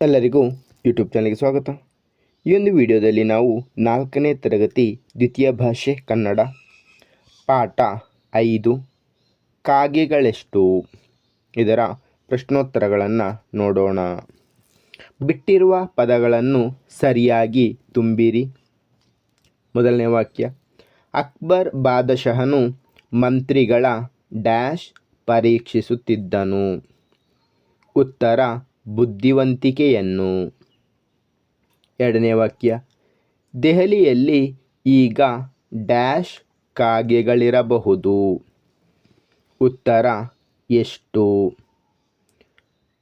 ಎಲ್ಲರಿಗೂ ಯೂಟ್ಯೂಬ್ ಚಾನಲ್ಗೆ ಸ್ವಾಗತ. ಈ ಒಂದು ವಿಡಿಯೋದಲ್ಲಿ ನಾವು ನಾಲ್ಕನೇ ತರಗತಿ ದ್ವಿತೀಯ ಭಾಷೆ ಕನ್ನಡ ಪಾಠ ಐದು ಕಾಗೆಗಳೆಷ್ಟು ಇದರ ಪ್ರಶ್ನೋತ್ತರಗಳನ್ನು ನೋಡೋಣ. ಬಿಟ್ಟಿರುವ ಪದಗಳನ್ನು ಸರಿಯಾಗಿ ತುಂಬಿರಿ. ಮೊದಲನೇ ವಾಕ್ಯ. ಅಕ್ಬರ್ ಬಾದಶಹನು ಮಂತ್ರಿಗಳ ಡ್ಯಾಶ್ ಪರೀಕ್ಷಿಸುತ್ತಿದ್ದನು. ಉತ್ತರ. ಬುದ್ಧಿವಂತಿಕೆಯನ್ನು. ಎರಡನೇ ವಾಕ್ಯ. ದೆಹಲಿಯಲ್ಲಿ ಈಗ ಡ್ಯಾಶ್ ಕಾಗೆಗಳಿರಬಹುದು. ಉತ್ತರ, ಎಷ್ಟು?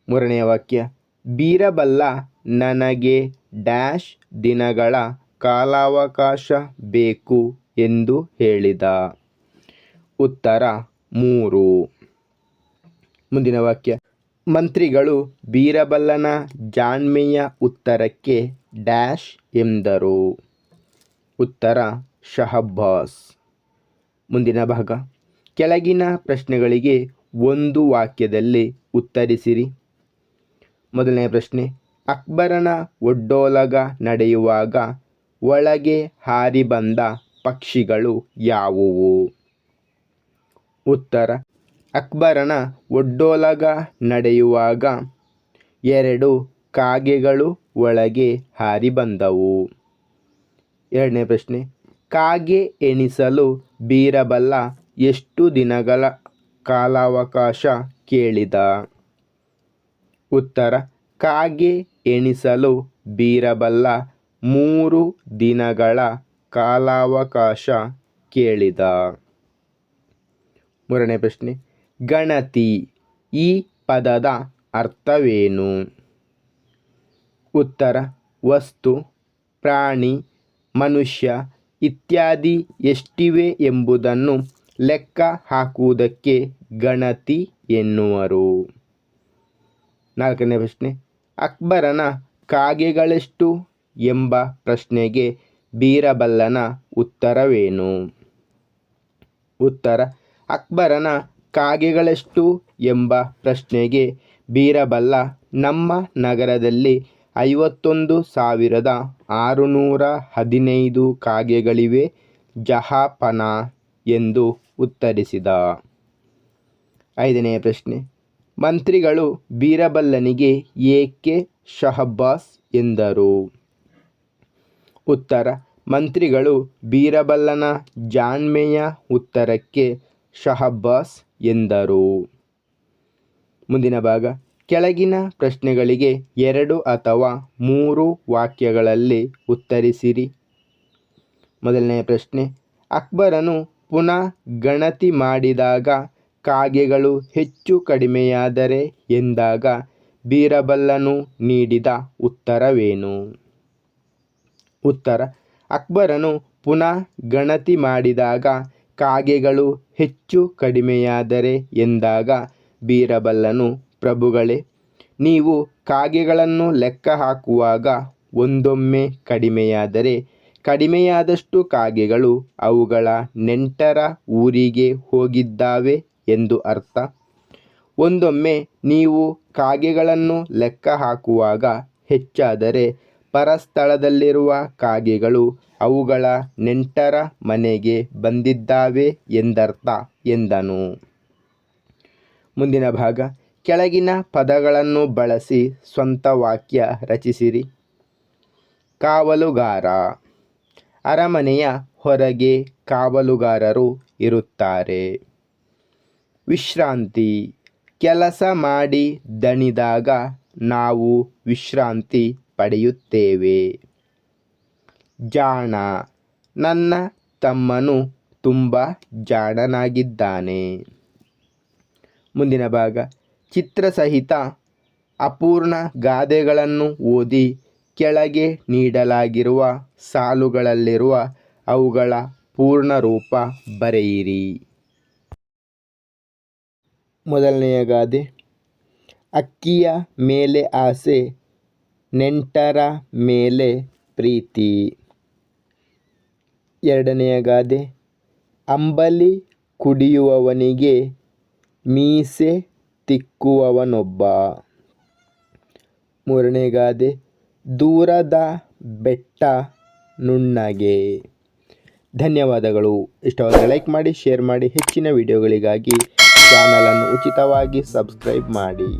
ಮೂರನೇ ವಾಕ್ಯ. ಬೀರಬಲ್ಲ ನನಗೆ ಡ್ಯಾಶ್ ದಿನಗಳ ಕಾಲಾವಕಾಶ ಬೇಕು ಎಂದು ಹೇಳಿದ. ಉತ್ತರ, ಮೂರು. ಮುಂದಿನ ವಾಕ್ಯ. ಮಂತ್ರಿಗಳು ಬೀರಬಲ್ಲನ ಜಾಣ್ಮೆಯ ಉತ್ತರಕ್ಕೆ ಡ್ಯಾಶ್ ಎಂದರು. ಉತ್ತರ, ಶಹಬ್ಬಾಸ್. ಮುಂದಿನ ಭಾಗ. ಕೆಳಗಿನ ಪ್ರಶ್ನೆಗಳಿಗೆ ಒಂದು ವಾಕ್ಯದಲ್ಲಿ ಉತ್ತರಿಸಿರಿ. ಮೊದಲನೇ ಪ್ರಶ್ನೆ. ಅಕ್ಬರನ ಒಡ್ಡೋಲಗ ನಡೆಯುವಾಗ ಒಳಗೆ ಹಾರಿ ಬಂದ ಪಕ್ಷಿಗಳು ಯಾವುವು? ಉತ್ತರ ಅಕ್ಬರನ ಒಡ್ಡೋಲಗ ನಡೆಯುವಾಗ ಎರಡು ಕಾಗೆಗಳು ಒಳಗೆ ಹಾರಿ ಬಂದವು. ಎರಡನೇ ಪ್ರಶ್ನೆ, ಕಾಗೆ ಎಣಿಸಲು ಬೀರಬಲ್ಲ ಎಷ್ಟು ದಿನಗಳ ಕಾಲಾವಕಾಶ ಕೇಳಿದ? ಉತ್ತರ, ಕಾಗೆ ಎಣಿಸಲು ಬೀರಬಲ್ಲ ಮೂರು ದಿನಗಳ ಕಾಲಾವಕಾಶ ಕೇಳಿದ. ಮೂರನೇ ಪ್ರಶ್ನೆ ಗಣತಿ. ಈ ಪದದ ಅರ್ಥವೇನು? ಉತ್ತರ, ವಸ್ತು, ಪ್ರಾಣಿ, ಮನುಷ್ಯ ಇತ್ಯಾದಿ ಎಷ್ಟಿವೆ ಎಂಬುದನ್ನು ಲೆಕ್ಕ ಹಾಕುವುದಕ್ಕೆ ಗಣತಿ ಎನ್ನುವರು. ನಾಲ್ಕನೇ ಪ್ರಶ್ನೆ, ಅಕ್ಬರನ ಕಾಗೆಗಳೆಷ್ಟು ಎಂಬ ಪ್ರಶ್ನೆಗೆ ಬೀರಬಲ್ಲನ ಉತ್ತರವೇನು? ಉತ್ತರ, ಅಕ್ಬರನ ಕಾಗೆಗಳೆಷ್ಟು ಎಂಬ ಪ್ರಶ್ನೆಗೆ ಬೀರಬಲ್ಲ ನಮ್ಮ ನಗರದಲ್ಲಿ ಐವತ್ತೊಂದು ಸಾವಿರದ ಆರುನೂರ ಹದಿನೈದು ಕಾಗೆಗಳಿವೆ, ಜಹಾಪನ ಎಂದು ಉತ್ತರಿಸಿದ. ಐದನೆಯ ಪ್ರಶ್ನೆ. ಮಂತ್ರಿಗಳು ಬೀರಬಲ್ಲನಿಗೆ ಏಕೆ ಶಹಬ್ಬಾಸ್ ಎಂದರು? ಉತ್ತರ. ಮಂತ್ರಿಗಳು ಬೀರಬಲ್ಲನ ಜಾಣ್ಮೆಯ ಉತ್ತರಕ್ಕೆ ಶಹಬ್ಬಾಸ್ ಎಂದರು. ಮುಂದಿನ ಭಾಗ. ಕೆಳಗಿನ ಪ್ರಶ್ನೆಗಳಿಗೆ ಎರಡು ಅಥವಾ ಮೂರು ವಾಕ್ಯಗಳಲ್ಲಿ ಉತ್ತರಿಸಿರಿ. ಮೊದಲನೆಯ ಪ್ರಶ್ನೆ. ಅಕ್ಬರನು ಪುನಃ ಗಣತಿ ಮಾಡಿದಾಗ ಕಾಗೆಗಳು ಹೆಚ್ಚು ಕಡಿಮೆಯಾದರೆ ಎಂದಾಗ ಬೀರಬಲ್ಲನು ನೀಡಿದ ಉತ್ತರವೇನು? ಉತ್ತರ. ಅಕ್ಬರನು ಪುನಃ ಗಣತಿ ಮಾಡಿದಾಗ ಕಾಗೆಗಳು ಹೆಚ್ಚು ಕಡಿಮೆಯಾದರೆ ಎಂದಾಗ ಬೀರಬಲ್ಲನು, ಪ್ರಭುಗಳೇ, ನೀವು ಕಾಗೆಗಳನ್ನು ಲೆಕ್ಕ ಹಾಕುವಾಗ ಒಂದೊಮ್ಮೆ ಕಡಿಮೆಯಾದರೆ, ಕಡಿಮೆಯಾದಷ್ಟು ಕಾಗೆಗಳು ಅವುಗಳ ನೆಂಟರ ಊರಿಗೆ ಹೋಗಿದ್ದಾವೆ ಎಂದು ಅರ್ಥ. ಒಂದೊಮ್ಮೆ ನೀವು ಕಾಗೆಗಳನ್ನು ಲೆಕ್ಕ ಹಾಕುವಾಗ ಹೆಚ್ಚಾದರೆ ಪರಸ್ಥಳದಲ್ಲಿರುವ ಕಾಗೆಗಳು ಅವುಗಳ ನೆಂಟರ ಮನೆಗೆ ಬಂದಿದ್ದಾವೆ ಎಂದರ್ಥ ಎಂದನು. ಮುಂದಿನ ಭಾಗ, ಕೆಳಗಿನ ಪದಗಳನ್ನು ಬಳಸಿ ಸ್ವಂತ ವಾಕ್ಯ ರಚಿಸಿರಿ. ಕಾವಲುಗಾರ. ಅರಮನೆಯ ಹೊರಗೆ ಕಾವಲುಗಾರರು ಇರುತ್ತಾರೆ. ವಿಶ್ರಾಂತಿ. ಕೆಲಸ ಮಾಡಿ ದಣಿದಾಗ ನಾವು ವಿಶ್ರಾಂತಿ ಪಡೆಯುತ್ತೇವೆ. ಜಾಣ, ನನ್ನ ತಮ್ಮನು ತುಂಬ ಜಾಣನಾಗಿದ್ದಾನೆ. ಮುಂದಿನ ಭಾಗ, ಚಿತ್ರಸಹಿತ ಅಪೂರ್ಣ ಗಾದೆಗಳನ್ನು ಓದಿ ಕೆಳಗೆ ನೀಡಲಾಗಿರುವ ಸಾಲುಗಳಲ್ಲಿರುವ ಅವುಗಳ ಪೂರ್ಣ ರೂಪ ಬರೆಯಿರಿ. ಮೊದಲನೆಯ ಗಾದೆ, ಅಕ್ಕಿಯ ಮೇಲೆ ಆಸೆ ನೆಂಟರ ಮೇಲೆ ಪ್ರೀತಿ. ಎರಡನೆಯ ಗಾದೆ, ಅಂಬಲಿ ಕುಡಿಯುವವನಿಗೆ ಮೀಸೆ ತಿಕ್ಕುವವನೊಬ್ಬ. ಮೂರನೇ ಗಾದೆ, ದೂರದ ಬೆಟ್ಟ ನುಣ್ಣಗೆ. ಧನ್ಯವಾದಗಳು. ಇಷ್ಟವಾದರೆ ಲೈಕ್ ಮಾಡಿ, ಶೇರ್ ಮಾಡಿ, ಹೆಚ್ಚಿನ ವಿಡಿಯೋಗಳಿಗಾಗಿ ಚಾನಲನ್ನು ಉಚಿತವಾಗಿ ಸಬ್ಸ್ಕ್ರೈಬ್ ಮಾಡಿ.